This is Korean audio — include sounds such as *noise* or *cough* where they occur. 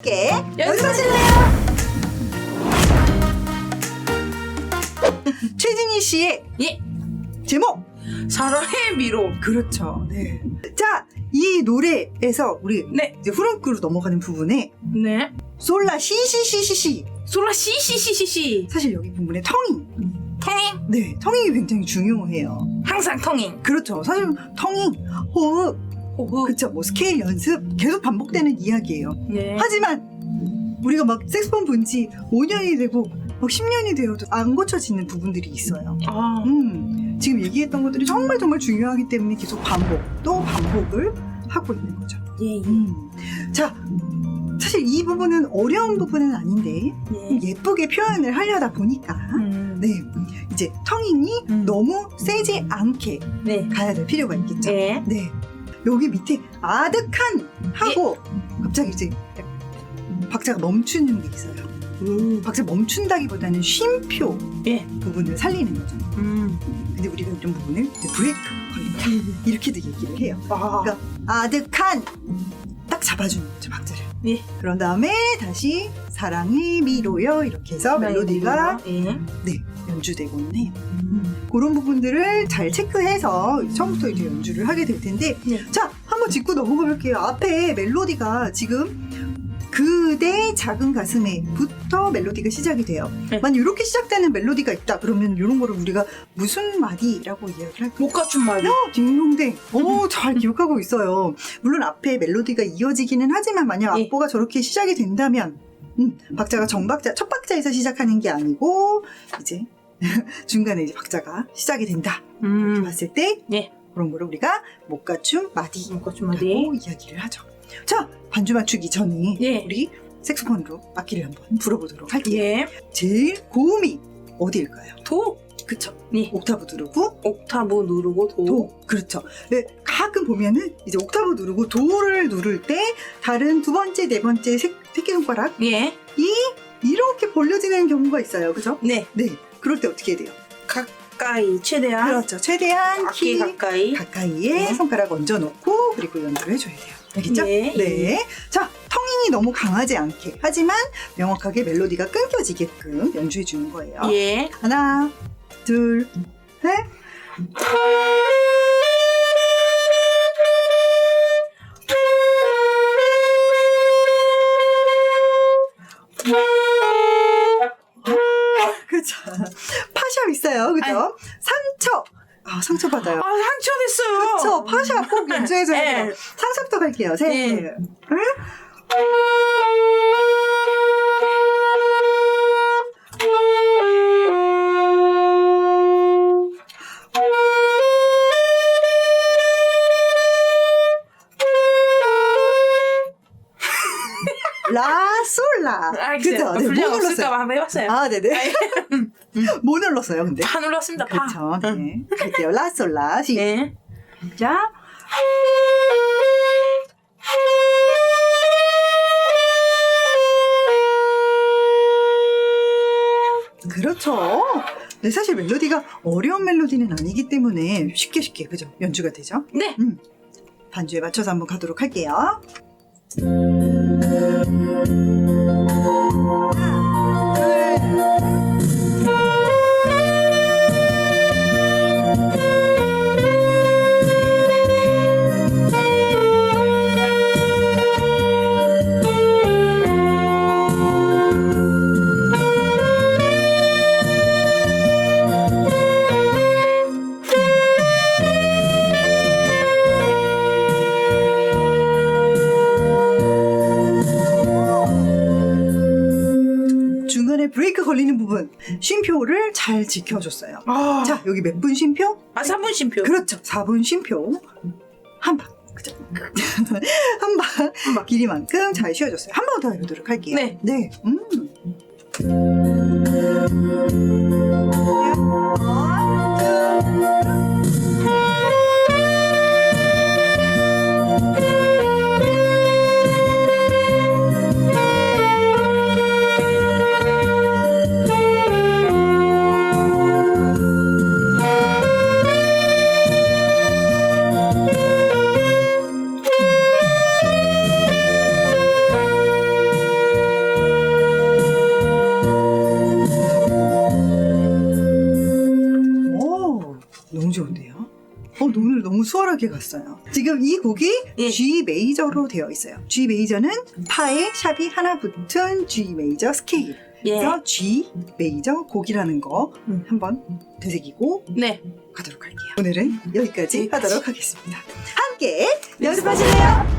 함께 연습하실래요? *laughs* 최진희 씨의 예. 제목 사랑의 미로. 그렇죠. 네. 자, 이 노래에서 우리 네. 이제 후렴구로 넘어가는 부분에 네. 솔라 시시시시시 솔라 씨씨씨씨씨. 사실 여기 부분에 텅잉 통잉. 네 텅잉이 굉장히 중요해요. 항상 통잉. 그렇죠. 사실 텅잉 호흡 호흡. 그쵸 뭐 스케일 연습 계속 반복되는 이야기예요. 네. 하지만 우리가 막 색소폰 본지 5년이 되고 막 10년이 되어도 안 고쳐지는 부분들이 있어요. 아. 음, 지금 얘기했던 것들이 정말 정말 중요하기 때문에 계속 반복 또 반복을 하고 있는 거죠. 예, 예. 음. 자, 사실 이 부분은 어려운 부분은 아닌데 예. 예쁘게 표현을 하려다 보니까 음. 네 이제 텅잉이 음. 너무 세지 않게 네. 가야 될 필요가 있겠죠. 예. 네. 여기 밑에 아득한 하고 갑자기 이제 박자가 멈추는 게 있어요. 음. 박자 멈춘다기보다는 쉼표 예. 부분을 살리는 거죠. 음. 근데 우리가 이런 부분을 이제 브레이크 걸린다 이렇게도 얘기를 해요. 아. 그러니까 아득한 딱 잡아주는 거죠 박자를. 예. 그런 다음에 다시 사랑이 미로요 이렇게 해서 멜로디가 예. 네 연주되고는 해요. 음. 그런 부분들을 잘 체크해서 처음부터 이제 연주를 하게 될 텐데 네. 자 한번 짚고 넘어가 볼게요 앞에 멜로디가 지금 그대 작은 가슴에부터 멜로디가 시작이 돼요 네. 만약 이렇게 시작되는 멜로디가 있다 그러면 이런 거를 우리가 무슨 마디라고 이야기를 할까요? 못 갖춘 말이. 어, 딩동댕. 오, 잘 기억하고 있어요. 물론 앞에 멜로디가 이어지기는 하지만 만약 예. 악보가 저렇게 시작이 된다면, 음, 박자가 정박자, 첫 박자에서 시작하는 게 아니고, 이제, *laughs* 중간에 이제 박자가 시작이 된다. 이렇게 음. 봤을 때, 예. 그런 거를 우리가 못 갖춘 마디. 못 갖춘 말이. 라고 이야기를 하죠. 자, 반주 맞추기 전에, 예. 우리 색소폰으로 악기를 한번 불어보도록 할게요. 예. 제일 고음이 어디일까요? 도. 그쵸. 예. 옥타브 누르고, 옥타브 누르고 도. 도. 그렇죠. 네, 가끔 보면은 이제 옥타브 누르고 도를 누를 때 다른 두 번째, 네 번째 새, 새끼손가락 예. 이 렇게 벌려지는 경우가 있어요. 그죠? 네. 네. 그럴 때 어떻게 해야 돼요? 가까이 최대한 그렇죠. 최대한 키 가까이. 가까이에 네. 손가락 얹어 놓고 그리고 연주를 해줘야 돼요. 알겠죠? 예. 네. 자, 텅잉이 너무 강하지 않게 하지만 명확하게 멜로디가 끊겨지게끔 연주해 주는 거예요. 예. 하나, 둘, 셋. *laughs* *laughs* 파샵 있어요. 그죠? 상처. 아, 상처 받아요. 아 상처 됐어요. 그쵸. 파샵 꼭 연주해줘야 돼요. 예. 상처부터 갈게요. 셋. 예. 응? *laughs* 라솔라. 알겠어요. 그죠? 네, 분량 뭐 눌렀어요? 없을까봐 한번 해봤어요. 아, 네네. *laughs* 뭐 눌렀어요, 근데? 다 눌렀습니다. 파. 그렇죠. 네. 갈게요. 라솔라. 시작. 예. 그렇죠. 네, 사실 멜로디가 어려운 멜로디는 아니기 때문에 쉽게 쉽게 그죠 연주가 되죠. 네. 음. 반주에 맞춰서 한번 가도록 할게요. 중간에 브레이크 걸리는 부분 쉼표를 잘 지켜줬어요. 아, 자 여기 몇 분 쉼표? 아 3분 쉼표. 그렇죠. 4분 쉼표 한 방. 그죠? *laughs* 한 방. 한 방. 길이만큼 잘 쉬어줬어요. 한 번 더 해보도록 할게요. 네. 네. 음. 오늘 너무 수월하게 갔어요. 지금 이 곡이 예. G 메이저로 되어 있어요. G 메이저는 파에 샵이 하나 붙은 G 메이저 스케일. 예. 그래서 G 메이저 곡이라는 거 음. 한번 되새기고 네. 가도록 할게요. 오늘은 여기까지. 하도록 하겠습니다. 함께 연습하실래요?